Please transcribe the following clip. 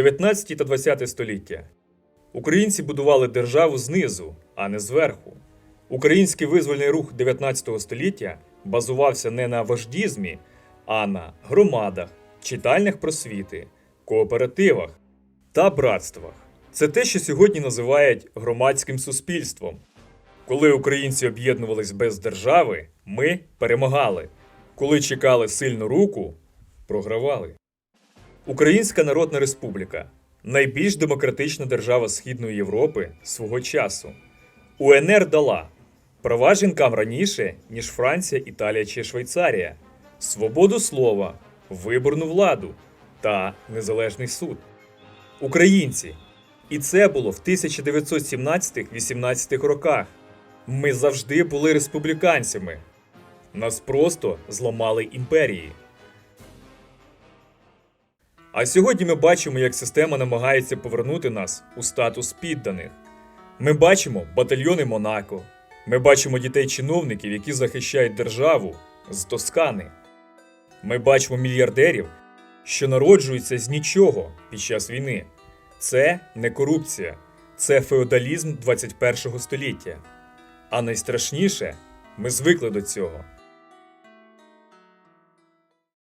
19 та 20 століття. Українці будували державу знизу, а не зверху. Український визвольний рух 19 століття базувався не на вождізмі, а на громадах, читальнях просвіти, кооперативах та братствах. Це те, що сьогодні називають громадським суспільством. Коли українці об'єднувались без держави, ми перемагали. Коли чекали сильну руку, програвали. Українська Народна Республіка найбільш демократична держава Східної Європи свого часу. УНР дала права жінкам раніше, ніж Франція, Італія чи Швейцарія, свободу слова, виборну владу та незалежний суд. Українці. І це було в 1917-18 роках. Ми завжди були республіканцями. Нас просто зламали імперії. А сьогодні ми бачимо, як система намагається повернути нас у статус підданих. Ми бачимо батальйони Монако. Ми бачимо дітей чиновників, які захищають державу з Тоскани. Ми бачимо мільярдерів, що народжуються з нічого під час війни. Це не корупція, це феодалізм 21 століття. А найстрашніше, ми звикли до цього.